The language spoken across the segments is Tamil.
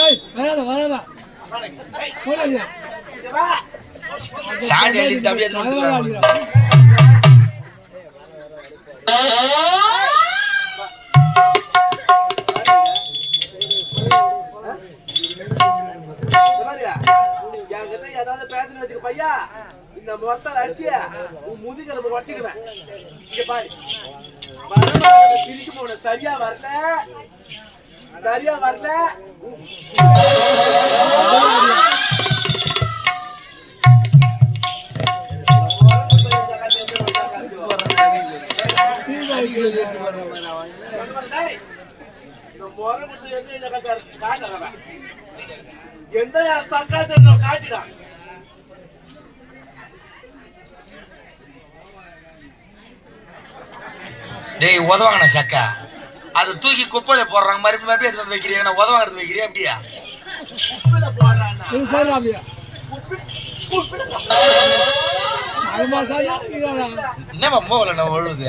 ஏய் வராத வராத. பையா. இந்த மொத்தம் அடிச்சு உன் முதுகெலும்பு உடச்சுக்குவேன் இங்க பாரு. சிரிக்கும் சரியா வரல? சரியா வரல? எந்த சர்க்கார் காட்டிடான் டேய் உதவாங்கண்ணா சக்கா. அது தூக்கி குப்பையில போடுறாங்க மறுபடியும் மறுபடியும் எடுத்து வைக்கிறீங்க. உதவாங்க எடுத்து வைக்கிறியா அப்படியா. என்னம்மா மோகல நான் ஒழுகுது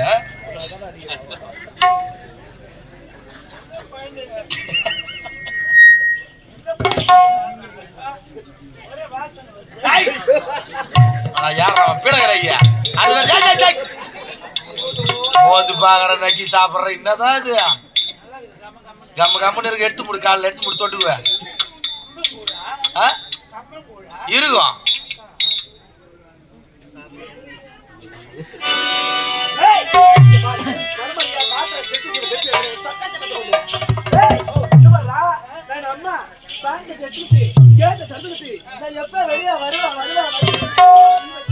யார் அவன் பீடகர ஐயா. அது போது டேய், டேய், டேய்! பாக்குற நக்கி சாப்பிடுற என்னதான் இது? கம்ம கம்மன்னு இருக்கு எடுத்து முடி காலில் எடுத்து முடி தொட்டுக்குவேன் இருக்கும் ஏய், இங்க பாரு. மறுபடியும்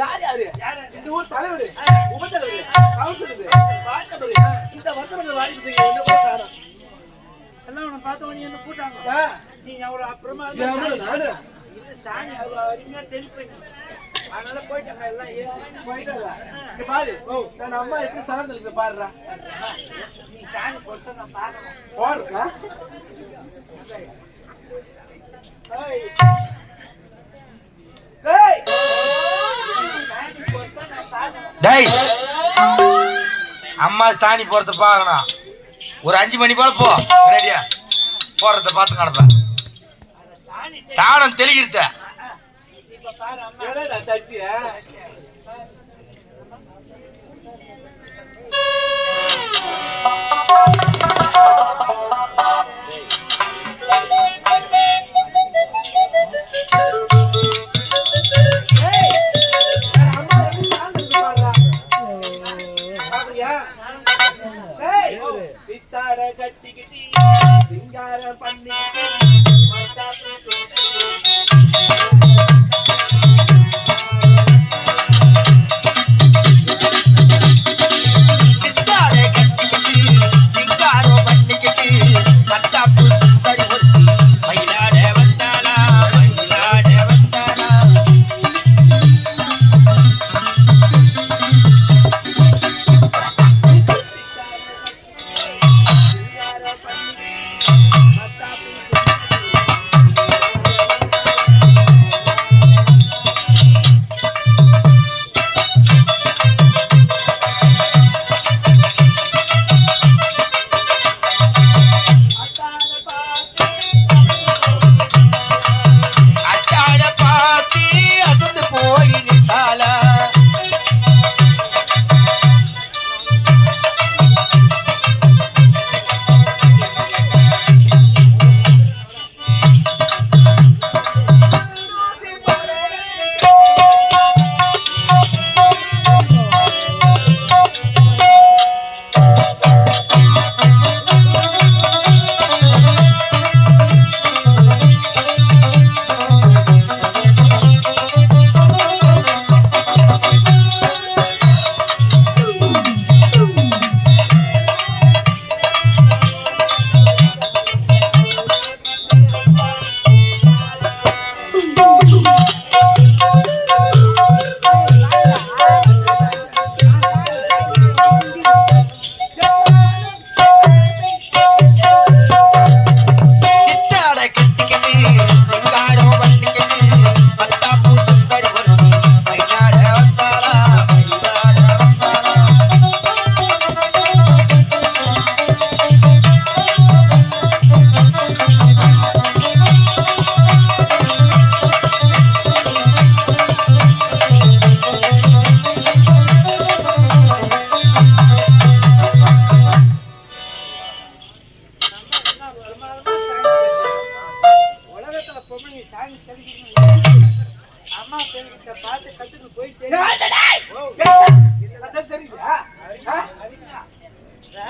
யார் யாரு? இந்த ஊர் தலைவரு, உபத்தலைவரு, கவுன்சிலரு, வாட்டபரு, இந்த வந்தவங்க வாய்ப்பு செய்ய என்ன காணோம். எல்லாம் உன்னை பார்த்த உடனே என்ன கூட்டாங்க. ஆ, நீ அவ்வளவு அப்புறமா இது சாணி அவ்வளவு அருமையா தெளிப்பீங்க. அதனால போயிட்டாங்க எல்லாம் போயிட்டாங்க. பாரு, நான் அம்மா எப்படி சார்ந்திருக்கு பாருடா. நீ சாணி போட்டு நான் பார்க்கணும். போடுறா. ஏய், சாணி போட்டு நான் பார்க்கணும் டேய். அம்மா சாணி போறத பார்க்கணும் ஒரு அஞ்சு மணி போல போ. ரெடியா. போறத பார்த்து கிடப்பேன். சாணம் தெளிக்கிறத. இப்ப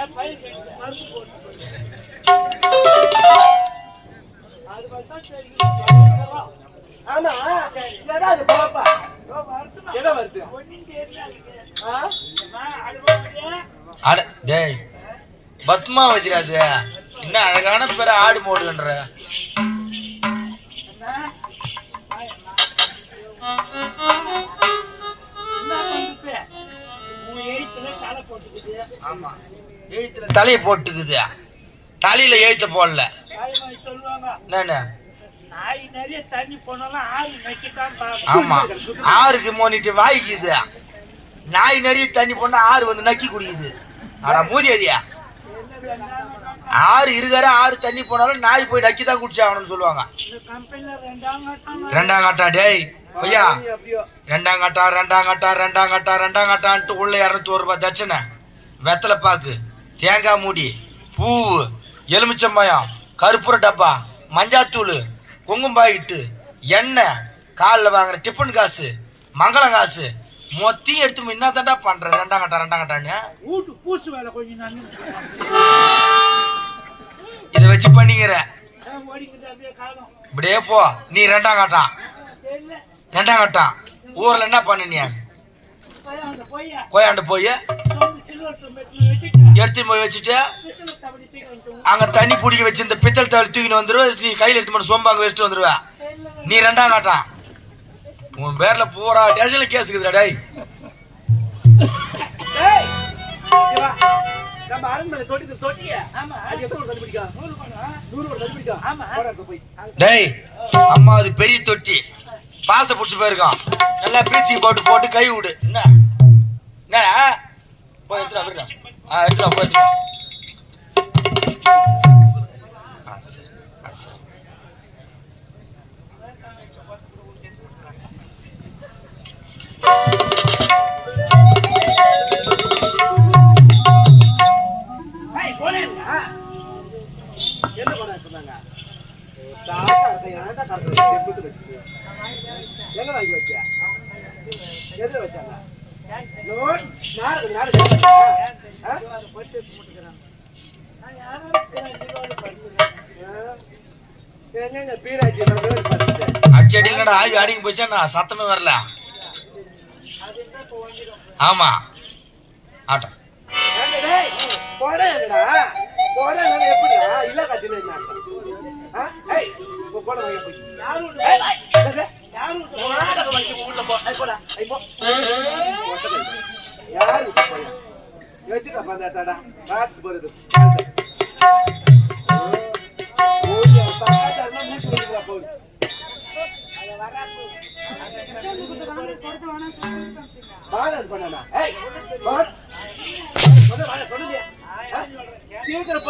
ஆமா ஏதாவது பாப்பா எதை வருது அட டேய் பத்மா அது என்ன அழகான பேர ஆடு மோடுன்ற தலையை போட்டுக்குது. தலையில எழுத்த போடல. என்னன்னு? ஆமா. ஆறுக்கு மோனிட்டு வாய்க்குது. நாய் நிறைய தண்ணி போனா ஆறு வந்து நக்கி குடிக்குது. ஆனா மூதியதியா ஆறு இருக்காரு ஆறு தண்ணி போனாலும் நாய் போய் நக்கி தான் குடிச்சாகணும்னு சொல்லுவாங்க. ரெண்டாம் கட்டா டேய் ஐயா ரெண்டாம் கட்டா ரெண்டாம் கட்டா ரெண்டாம் கட்டா ரெண்டாம் கட்டான்ட்டு உள்ள இரநூத்தோரு ரூபாய் தட்சணை. வெத்தலை பாக்கு. தேங்காய் மூடி பூவு எலுமிச்சம்பழம் கருப்பூர டப்பா மஞ்சாத்தூள் குங்கும பாக்கெட்டு எண்ணெய் காலில் வாங்குற டிஃபன் காசு மங்களம் காசு மொத்தையும் எடுத்து என்ன தாண்டா பண்ற. ரெண்டாம் கட்டா ரெண்டாம் கட்டான்னு. வீட்டு பூசு வேலை கொஞ்சம் நன்னு இதை வச்சு பண்ணிக்கிற. ஓடிக்குது அப்படியே காலம் இப்படியே போ. நீ ரெண்டாம் கட்டான் ரெண்டாம் கட்டான் ஊர்ல என்ன பண்ண நீ கோயாண்டு போய் சொந்த சில்வர் மெட்டில் வச்சுட்டு எடுத்து போய் வச்சுட்டு அங்க தண்ணி பிடிக்க வச்சு இந்த பித்தல் தவளை தூக்கின்னு வந்துருவ நீ கையில எடுத்து மட்டும் சோம்பு அங்க வச்சுட்டு வந்துருவ. நீ ரெண்டாம் காட்டான் உன் பேர்ல பூரா டேஷன்ல கேஸுக்குதுடா டேய். நம்ம அரண்மனை தொட்டி தொட்டிய. ஆமா. அது எத்தனை கண்டுபிடிக்கும் நூறு பணம் நூறு ரூபாய் கண்டுபிடிக்கும் ஆமா. போடா இப்ப போய். டேய் அம்மா அது பெரிய தொட்டி. பாச புடிச்சு போயிருக்கான். நல்லா பீச்சி போட்டு போட்டு கை விடு. என்ன? என்ன போய் எடுத்துடா விடுடா ஆ எடுத்துடா போய் என்ன பண்ண சொன்னாங்க எங்க வாங்கி வச்ச? எதுல வச்சாங்க யாரும் அடிங்கடா ஆவி அடிங்க போச்சா சத்தமே வரல. ஆமா. ஆட்டம்? இல்ல காய்ச்சல் என்ன அர்த்தம்? ஆ? ஏய், போ, போடா வாங்க போய். யாரும் இல்லை. ஏய், ஏய், ஏய், ஏய். போறது. ஏய், சீக்கிரம்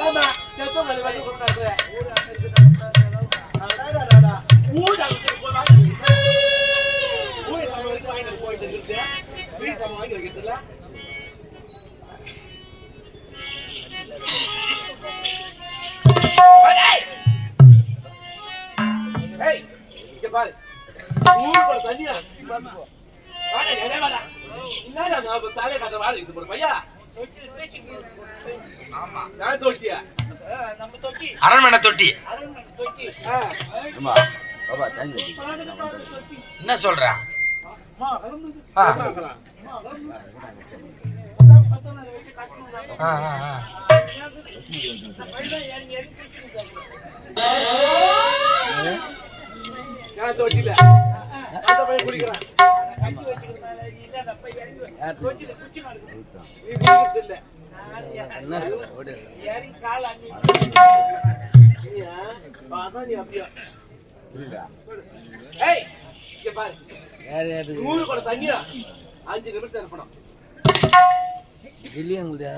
பாரு. ஊருக்குள்ள தண்ணியா? என்னடா நான் தலையை காட்ட வாடா, இது போடு, பையா. நான் தோட்டியா? ஆ, நம்ம தொட்டி அரண்மனை தொட்டி. என்ன சொல்ற? ஆ, தோட்டில. அந்த பையன் குடிக்கிறான். நூறு குடம் தண்ணியா? அஞ்சு நிமிஷம் இருப்பணும் வெளியே உங்களுக்கு